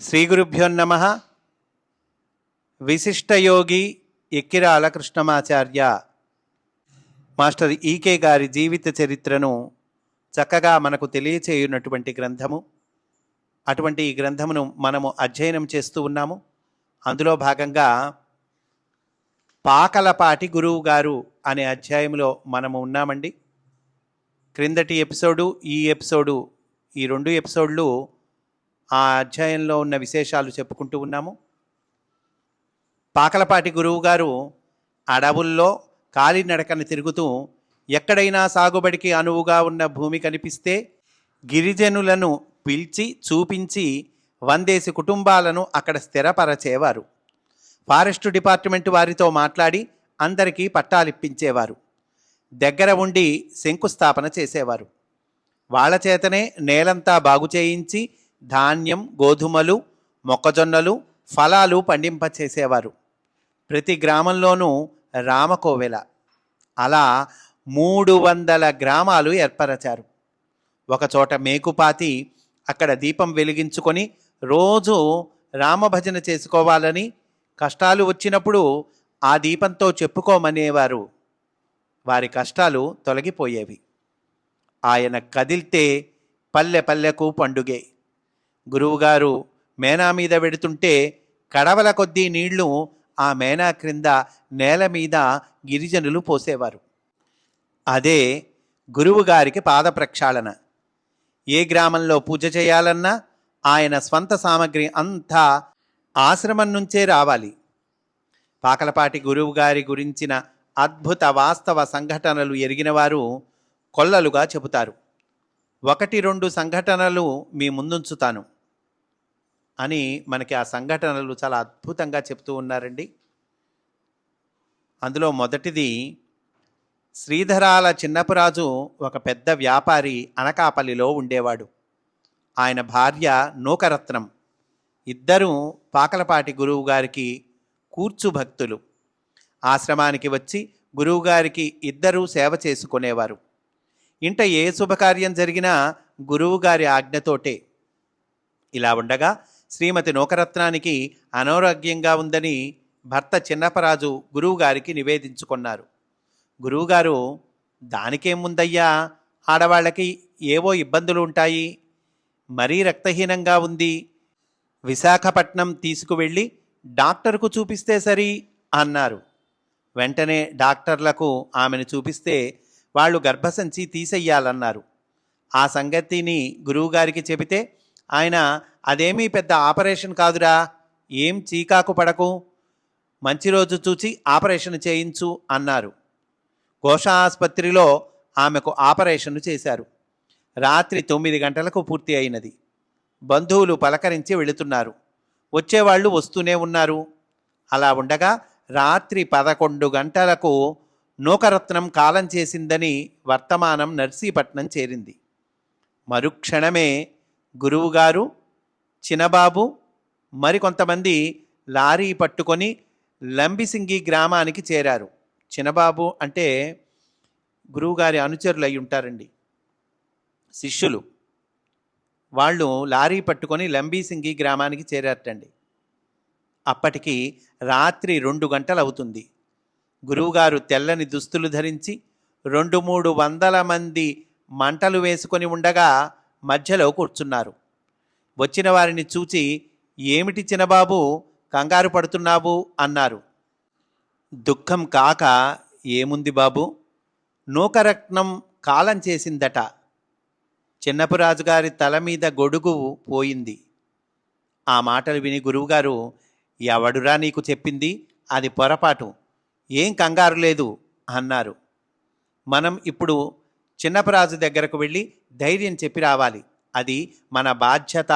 శ్రీ గురుభ్యో నమ. విశిష్టయోగి Ekkirala Krishnamacharya master E K గారి జీవిత చరిత్రను చక్కగా మనకు తెలియచేయున్నటువంటి గ్రంథము. అటువంటి ఈ గ్రంథమును మనము అధ్యయనం చేస్తూ ఉన్నాము. అందులో భాగంగా పాకలపాటి గురువు గారు అనే అధ్యాయంలో మనము ఉన్నామండి. క్రిందటి ఎపిసోడు ఈ ఎపిసోడు ఈ రెండు ఎపిసోడ్లు ఆ అధ్యాయంలో ఉన్న విశేషాలు చెప్పుకుంటూ ఉన్నాము. పాకలపాటి గురువు గారు అడవుల్లో కాలినడకన తిరుగుతూ ఎక్కడైనా సాగుబడికి అనువుగా ఉన్న భూమి కనిపిస్తే గిరిజనులను పిలిచి చూపించి వందేసి కుటుంబాలను అక్కడ స్థిరపరచేవారు. ఫారెస్ట్ డిపార్ట్మెంట్ వారితో మాట్లాడి అందరికీ పట్టాలిప్పించేవారు. దగ్గర ఉండి శంకుస్థాపన చేసేవారు. వాళ్ళ చేతనే నేలంతా బాగు చేయించి ధాన్యం గోధుమలు మొక్కజొన్నలు ఫలాలు పండింపచేసేవారు. ప్రతి గ్రామంలోనూ రామకోవెల. అలా మూడు వందల గ్రామాలు ఏర్పరచారు. ఒకచోట మేకుపాతి అక్కడ దీపం వెలిగించుకొని రోజు రామభజన చేసుకోవాలని కష్టాలు వచ్చినప్పుడు ఆ దీపంతో చెప్పుకోమనేవారు. వారి కష్టాలు తొలగిపోయేవి. ఆయన కదిల్తే పల్లె పల్లెకు పండుగే. గురువుగారు మేనా మీద వెడుతుంటే కడవల కొద్దీ నీళ్ళు ఆ మేనా క్రింద నేల మీద గిరిజనులు పోసేవారు. అదే గురువుగారికి పాద ప్రక్షాళన ఏ గ్రామంలో పూజ చేయాలన్నా ఆయన స్వంత సామగ్రి అంతా ఆశ్రమం నుంచే రావాలి. పాకలపాటి గురువుగారి గురించిన అద్భుత వాస్తవ సంఘటనలు ఎరిగినవారు కొల్లలుగా చెబుతారు. ఒకటి రెండు సంఘటనలు మీ ముందుంచుతాను. అని మనకి ఆ సంఘటనలు చాలా అద్భుతంగా చెప్తూ ఉన్నారండి. అందులో మొదటిది శ్రీధరాల చిన్నపురాజు ఒక పెద్ద వ్యాపారి అనకాపల్లిలో ఉండేవాడు. ఆయన భార్య నూకరత్నం. ఇద్దరూ పాకలపాటి గురువు గారికి కూర్చు భక్తులు. ఆశ్రమానికి వచ్చి గురువుగారికి ఇద్దరూ సేవ చేసుకునేవారు. ఇంట ఏ శుభకార్యం జరిగినా గురువుగారి ఆజ్ఞతోటే. ఇలా ఉండగా శ్రీమతి నూకరత్నానికి అనారోగ్యంగా ఉందని భర్త చిన్నపరాజు గురువుగారికి నివేదించుకున్నారు. గురువుగారు దానికేముందయ్యా ఆడవాళ్ళకి ఏవో ఇబ్బందులు ఉంటాయి మరీ రక్తహీనంగా ఉంది. విశాఖపట్నం తీసుకువెళ్ళి డాక్టర్కు చూపిస్తే సరి అన్నారు. వెంటనే డాక్టర్లకు ఆమెను చూపిస్తే వాళ్ళు గర్భసంచి తీసెయ్యాలన్నారు. ఆ సంగతిని గురువుగారికి చెబితే ఆయన అదేమీ పెద్ద ఆపరేషన్ కాదురా. ఏం చీకాకు పడకు. మంచి రోజు చూచి ఆపరేషన్ చేయించు అన్నారు. ఘోష ఆసుపత్రిలో ఆమెకు ఆపరేషన్ చేశారు. రాత్రి తొమ్మిది గంటలకు పూర్తి అయినది. బంధువులు పలకరించి వెళుతున్నారు. వచ్చేవాళ్ళు వస్తూనే ఉన్నారు. అలా ఉండగా రాత్రి పదకొండు గంటలకు నూకరత్నం కాలం చేసిందని వర్తమానం నర్సీపట్నం చేరింది. మరుక్షణమే గురువుగారు చినబాబు మరికొంతమంది లారీ పట్టుకొని లంబిసింగి గ్రామానికి చేరారు. చినబాబు అంటే గురువుగారి అనుచరులు అయి ఉంటారండి. శిష్యులు. వాళ్ళు లారీ పట్టుకొని లంబీసింగి గ్రామానికి చేరారటండి. అప్పటికి రాత్రి రెండు గంటలు అవుతుంది గురువుగారు తెల్లని దుస్తులు ధరించి రెండు మూడు వందల మంది మంటలు వేసుకొని ఉండగా మధ్యలో కూర్చున్నారు. వచ్చిన వారిని చూచి ఏమిటి చిన్నబాబు కంగారు పడుతున్నావు? అన్నారు. దుఃఖం కాక ఏముంది బాబు? నూకరత్నం కాలం చేసిందట. చిన్నపురాజు గారి తల మీద గొడుగు పోయింది. ఆ మాటలు విని గురువుగారు ఎవడురా నీకు చెప్పింది? అది పొరపాటు. ఏం కంగారు లేదు అన్నారు. మనం ఇప్పుడు చిన్నపరాజు దగ్గరకు వెళ్ళి ధైర్యం చెప్పి రావాలి. అది మన బాధ్యత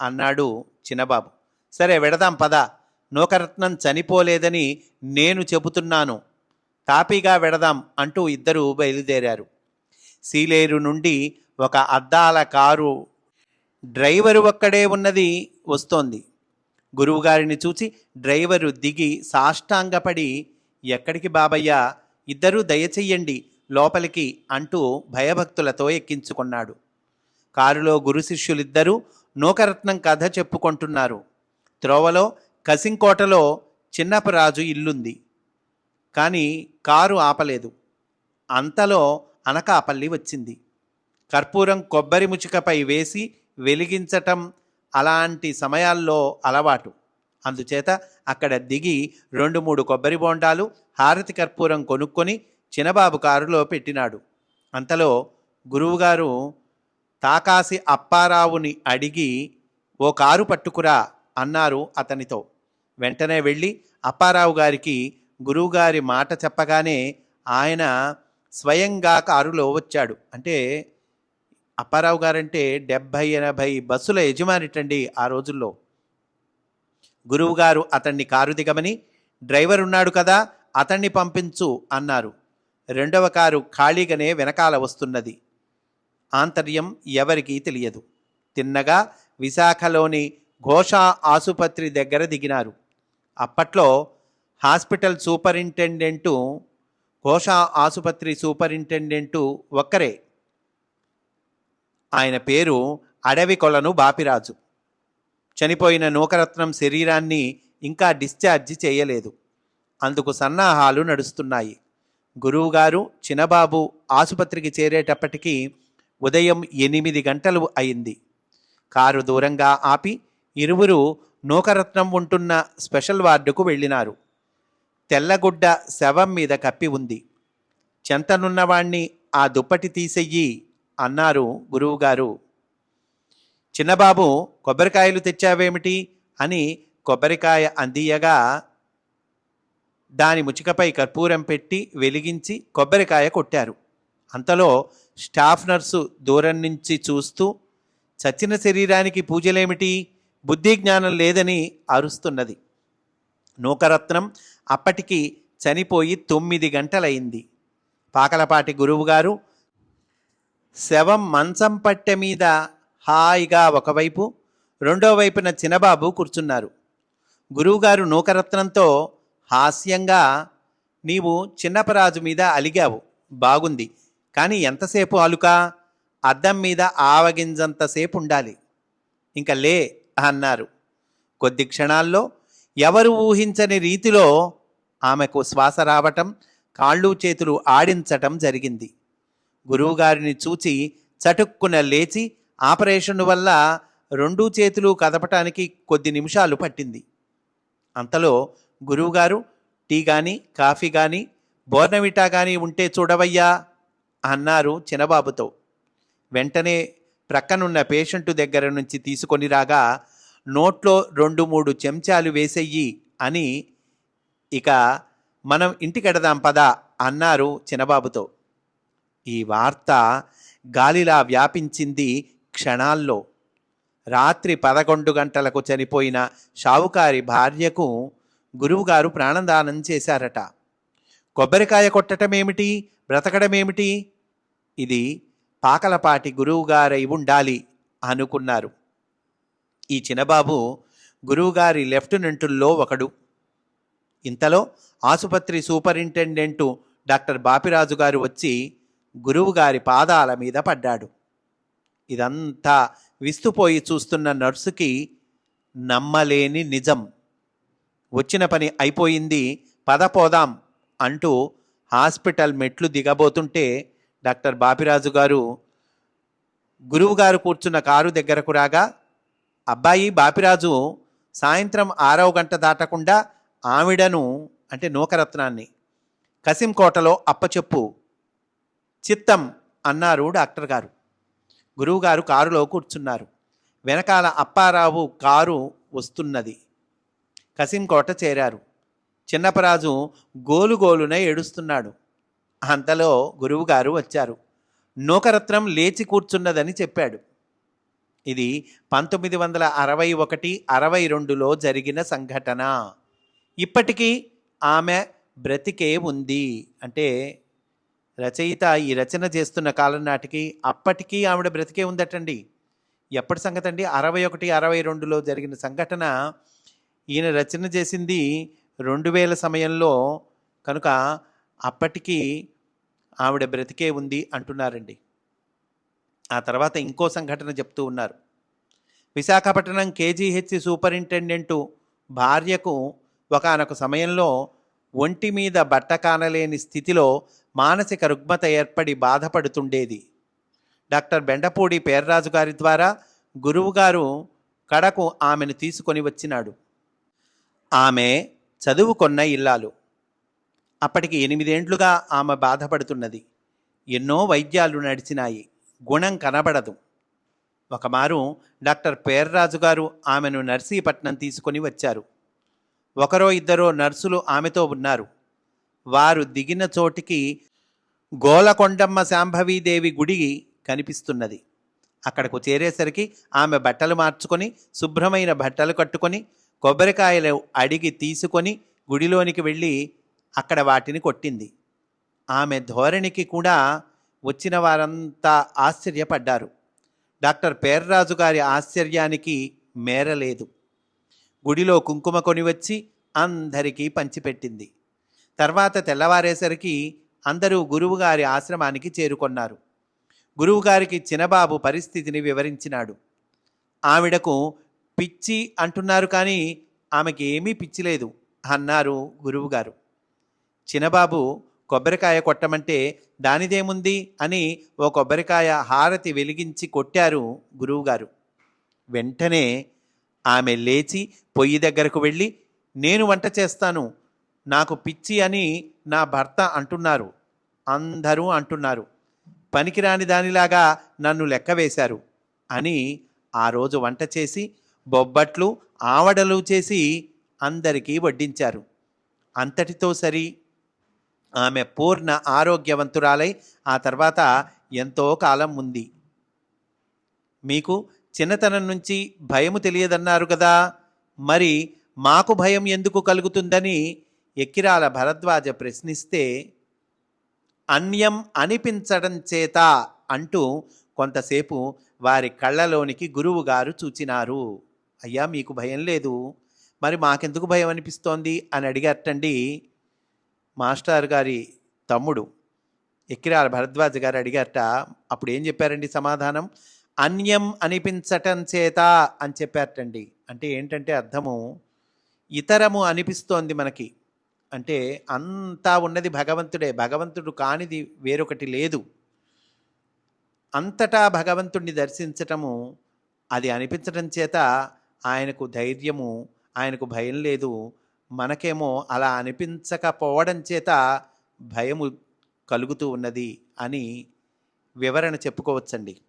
అన్నాడు చిన్నబాబు. సరే వెడదాం పద. నూకరత్నం చనిపోలేదని నేను చెబుతున్నాను. తాపీగా వెడదాం అంటూ ఇద్దరు బయలుదేరారు. సీలేరు నుండి ఒక అద్దాల కారు డ్రైవరు ఒక్కడే ఉన్నది వస్తోంది. గురువుగారిని చూసి డ్రైవరు దిగి సాష్టాంగపడి ఎక్కడికి బాబయ్య? ఇద్దరూ దయచెయ్యండి లోపలికి అంటూ భయభక్తులతో ఎక్కించుకున్నాడు. కారులో గురు శిష్యులిద్దరూ నూకరత్నం కథ చెప్పుకుంటున్నారు. త్రోవలో కసింకోటలో చిన్నపరాజు ఇల్లుంది. కానీ కారు ఆపలేదు. అంతలో అనకాపల్లి వచ్చింది. కర్పూరం కొబ్బరి ముచికపై వేసి వెలిగించటం అలాంటి సమయాల్లో అలవాటు. అందుచేత అక్కడ దిగి రెండు మూడు కొబ్బరి బోండాలు హారతి కర్పూరం కొనుక్కొని చినబాబు కారులో పెట్టినాడు. అంతలో గురువుగారు తాకాసి అప్పారావుని అడిగి ఓ కారు పట్టుకురా అన్నారు అతనితో. వెంటనే వెళ్ళి అప్పారావు గారికి గురువుగారి మాట చెప్పగానే ఆయన స్వయంగా కారులో వచ్చాడు. అంటే అప్పారావు గారంటే డెబ్భై ఎనభై బస్సుల యజమానిటండి ఆ రోజుల్లో. గురువుగారు అతన్ని కారు దిగమని డ్రైవర్ ఉన్నాడు కదా అతన్ని పంపించు అన్నారు. రెండవ కారు ఖాళీగానే వెనకాల వస్తున్నది. ఆంతర్యం ఎవరికీ తెలియదు. తిన్నగా విశాఖలోని ఘోష ఆసుపత్రి దగ్గర దిగినారు. అప్పట్లో హాస్పిటల్ సూపరింటెండెంటు ఘోష ఆసుపత్రి సూపరింటెండెంటు ఒక్కరే. ఆయన పేరు అడవి కొలను బాపిరాజు. చనిపోయిన నూకరత్నం శరీరాన్ని ఇంకా డిశ్చార్జి చేయలేదు. అందుకు సన్నాహాలు నడుస్తున్నాయి. గురువుగారు చిన్నబాబు ఆసుపత్రికి చేరేటప్పటికీ ఉదయం ఎనిమిది గంటలు అయింది. కారు దూరంగా ఆపి ఇరువురు నూకరత్నం ఉంటున్న స్పెషల్ వార్డుకు వెళ్ళినారు. తెల్లగుడ్డ శవం మీద కప్పి ఉంది. చెంతనున్నవాణ్ణి ఆ దుప్పటి తీసెయ్యి అన్నారు గురువుగారు. చిన్నబాబు కొబ్బరికాయలు తెచ్చావేమిటి? అని కొబ్బరికాయ అందియగా దాని ముచికపై కర్పూరం పెట్టి వెలిగించి కొబ్బరికాయ కొట్టారు. అంతలో స్టాఫ్ నర్సు దూరం నుంచి చూస్తూ చచ్చిన శరీరానికి పూజలేమిటి? బుద్ధి జ్ఞానం లేదని అరుస్తున్నది. నూకరత్నం అప్పటికి చనిపోయి తొమ్మిది గంటలయింది. పాకలపాటి గురువుగారు శవం మంచం పట్టె మీద హాయిగా ఒకవైపు రెండో వైపున చిన్నబాబు కూర్చున్నారు. గురువుగారు నూకరత్నంతో హాస్యంగా నీవు చిన్నపరాజు మీద అలిగావు. బాగుంది. కానీ ఎంతసేపు అలుక అద్దం మీద ఆవగింజంతసేపు ఉండాలి ఇంక లే అన్నారు. కొద్ది క్షణాల్లో ఎవరు ఊహించని రీతిలో ఆమెకు శ్వాస రావటం కాళ్ళు చేతులు ఆడించటం జరిగింది. గురువుగారిని చూచి చటుక్కున లేచి ఆపరేషన్ వల్ల రెండు చేతులు కదపటానికి కొద్ది నిమిషాలు పట్టింది. అంతలో గురువుగారు టీ కానీ కాఫీ కానీ బోర్నవిటా కానీ ఉంటే చూడవయ్యా అన్నారు చిన్నబాబుతో. వెంటనే ప్రక్కనున్న పేషెంటు దగ్గర నుంచి తీసుకొని రాగా నోట్లో రెండు మూడు చెంచాలు వేసెయ్యి అని ఇక మనం ఇంటికెడదాం పదా అన్నారు చిన్నబాబుతో. ఈ వార్త గాలిలా వ్యాపించింది క్షణాల్లో. రాత్రి పదకొండు గంటలకు చనిపోయిన షావుకారి భార్యకు గురువుగారు ప్రాణదానం చేశారట. కొబ్బరికాయ కొట్టటమేమిటి? బ్రతకడమేమిటి? ఇది పాకలపాటి గురువుగారై ఉండాలి అనుకున్నారు. ఈ చిన్నబాబు గురువుగారి లెఫ్టినెంటుల్లో ఒకడు. ఇంతలో ఆసుపత్రి సూపరింటెండెంటు డాక్టర్ బాపిరాజు గారు వచ్చి గురువుగారి పాదాల మీద పడ్డాడు. ఇదంతా విస్తుపోయి చూస్తున్న నర్సుకి నమ్మలేని నిజం. వచ్చిన పని అయిపోయింది పద పోదాం అంటూ హాస్పిటల్ మెట్లు దిగబోతుంటే డాక్టర్ బాపిరాజు గారు గురువుగారు కూర్చున్న కారు దగ్గరకు రాగా అబ్బాయి బాపిరాజు సాయంత్రం ఆరవ గంట దాటకుండా ఆవిడను అంటే నూకరత్నాన్ని కసింకోటలో అప్పచెప్పు చిత్తం అన్నారు డాక్టర్ గారు. గురువుగారు కారులో కూర్చున్నారు. వెనకాల అప్పారావు కారు వస్తున్నది. కసింకోట చేరారు. చిన్నపరాజు గోలుగోలున ఏడుస్తున్నాడు. అంతలో గురువుగారు వచ్చారు. నూకరత్నం లేచి కూర్చున్నదని చెప్పాడు. ఇది పంతొమ్మిది వందల అరవై ఒకటి అరవై రెండులో జరిగిన సంఘటన. ఇప్పటికీ ఆమె బ్రతికే ఉంది. అంటే రచయిత ఈ రచన చేస్తున్న కాలం నాటికి అప్పటికీ ఆవిడ బ్రతికే ఉందటండి. ఎప్పటి సంగతి అండి అరవై ఒకటి అరవై రెండులో జరిగిన సంఘటన ఈయన రచన చేసింది రెండు వేల సమయంలో. కనుక అప్పటికి ఆవిడ బ్రతికే ఉంది అంటున్నారండి. ఆ తర్వాత ఇంకో సంఘటన చెప్తూ ఉన్నారు. విశాఖపట్నం కేజీహెచ్ సూపరింటెండెంటు భార్యకు ఒకానొక సమయంలో ఒంటి మీద బట్ట కానలేని స్థితిలో మానసిక రుగ్మత ఏర్పడి బాధపడుతుండేది. డాక్టర్ బెండపూడి పేర్రాజు గారి ద్వారా గురువుగారు కడకు ఆమెను తీసుకొని వచ్చినాడు. ఆమె చదువుకొన్న ఇల్లాలు. అప్పటికి ఎనిమిదేండ్లుగా ఆమె బాధపడుతున్నది. ఎన్నో వైద్యాలు నడిచినాయి. గుణం కనబడదు. ఒకమారు డాక్టర్ పేర్రాజు గారు ఆమెను నర్సీపట్నం తీసుకొని వచ్చారు. ఒకరో ఇద్దరో నర్సులు ఆమెతో ఉన్నారు. వారు దిగిన చోటికి గోలకొండమ్మ శాంభవీదేవి గుడి కనిపిస్తున్నది. అక్కడకు చేరేసరికి ఆమె బట్టలు మార్చుకొని శుభ్రమైన బట్టలు కట్టుకొని కొబ్బరికాయలు అడిగి తీసుకొని గుడిలోనికి వెళ్ళి అక్కడ వాటిని కొట్టింది. ఆమె ధోరణికి కూడా వచ్చిన వారంతా ఆశ్చర్యపడ్డారు. డాక్టర్ పేర్రాజు గారి ఆశ్చర్యానికి మేరలేదు. గుడిలో కుంకుమ కొని వచ్చి అందరికీ పంచిపెట్టింది. తర్వాత తెల్లవారేసరికి అందరూ గురువుగారి ఆశ్రమానికి చేరుకొన్నారు. గురువుగారికి చిన్నబాబు పరిస్థితిని వివరించినాడు. ఆవిడకు పిచ్చి అంటున్నారు కానీ ఆమెకి ఏమీ పిచ్చి లేదు అన్నారు గురువుగారు. చిన్నబాబు కొబ్బరికాయ కొట్టమంటే దానిదేముంది అని ఓ కొబ్బరికాయ హారతి వెలిగించి కొట్టారు గురువుగారు. వెంటనే ఆమె లేచి పొయ్యి దగ్గరకు వెళ్ళి నేను వంట చేస్తాను నాకు పిచ్చి అని నా భర్త అంటున్నారు. అందరూ అంటున్నారు. పనికిరాని దానిలాగా నన్ను లెక్క వేశారు అని ఆ రోజు వంట చేసి బొబ్బట్లు ఆవడలు చేసి అందరికీ వడ్డించారు. అంతటితో సరి ఆమె పూర్ణ ఆరోగ్యవంతురాలై ఆ తర్వాత ఎంతో కాలం ఉంది. మీకు చిన్నతనం నుంచి భయము తెలియదన్నారు కదా మరి మాకు భయం ఎందుకు కలుగుతుందని ఎక్కిరాల భరద్వాజ ప్రశ్నిస్తే అన్యం అనిపించడం చేత అంటూ కొంతసేపు వారి కళ్ళలోనికి గురువుగారు చూచినారు. అయ్యా మీకు భయం లేదు. మరి మాకెందుకు భయం అనిపిస్తోంది? అని అడిగారటండి మాస్టర్ గారి తమ్ముడు. ఎక్కిరాల భరద్వాజ్ గారు అడిగారట అప్పుడు ఏం చెప్పారండి సమాధానం? అన్యం అనిపించటం చేత అని చెప్పారటండి అంటే ఏంటంటే అర్థము ఇతరము అనిపిస్తోంది మనకి. అంటే అంతా ఉన్నది భగవంతుడే. భగవంతుడు కానిది వేరొకటి లేదు. అంతటా భగవంతుడిని దర్శించటము అది అనిపించటం చేత ఆయనకు ధైర్యము ఆయనకు భయం లేదు. మనకేమో అలా అనిపించకపోవడం చేత భయము కలుగుతూ ఉన్నది అని వివరణ చెప్పుకోవచ్చండి.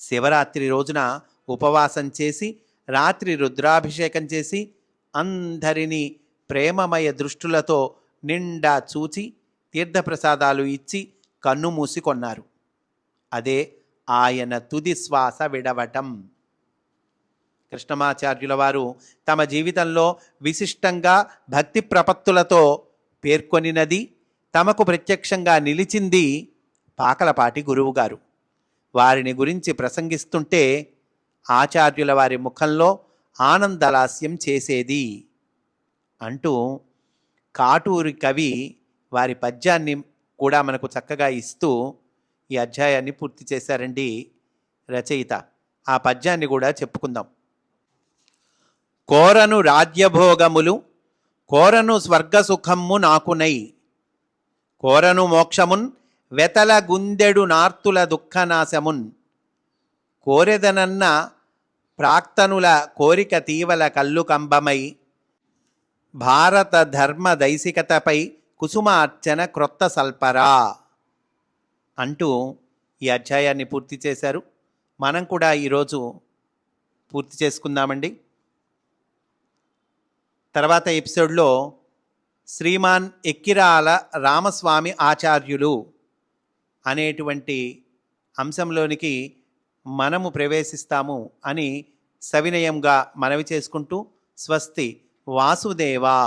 శివరాత్రి రోజున ఉపవాసం చేసి రాత్రి రుద్రాభిషేకం చేసి అందరినీ ప్రేమమయ దృష్టులతో నిండా చూచి తీర్థప్రసాదాలు ఇచ్చి కన్ను మూసి కొన్నారు. అదే ఆయన తుది శ్వాస విడవటం. కృష్ణమాచార్యుల వారు తమ జీవితంలో విశిష్టంగా భక్తి ప్రపత్తులతో పేర్కొనినది తమకు ప్రత్యక్షంగా నిలిచింది పాకలపాటి గురువుగారు. వారిని గురించి ప్రసంగిస్తుంటే ఆచార్యుల వారి ముఖంలో ఆనందలాస్యం చేసేది అంటూ కాటూరి కవి వారి పద్యాన్ని కూడా మనకు చక్కగా ఇస్తూ ఈ అధ్యాయాన్ని పూర్తి చేశారండి రచయిత. ఆ పద్యాన్ని కూడా చెప్పుకుందాం. కోరను రాజ్యభోగములు కోరను స్వర్గసుఖమ్ము నాకునై. కోరను మోక్షమున్ వెతల గుందెడు నార్తుల దుఃఖనాశమున్. కోరెదనన్న ప్రాక్తనుల కోరిక తీవల కల్లు కంబమై భారత ధర్మ దైసికతపై కుసుమ అర్చన క్రొత్త సల్పరా. అంటూ ఈ అధ్యాయాన్ని పూర్తి చేశారు. మనం కూడా ఈరోజు పూర్తి చేసుకుందామండి. తర్వాత ఎపిసోడ్లో శ్రీమాన్ ఎక్కిరాల రామస్వామి ఆచార్యులు అనేటువంటి అంశంలోనికి మనము ప్రవేశిస్తాము అని సవినయంగా మనవి చేసుకుంటూ స్వస్తి వాసుదేవా.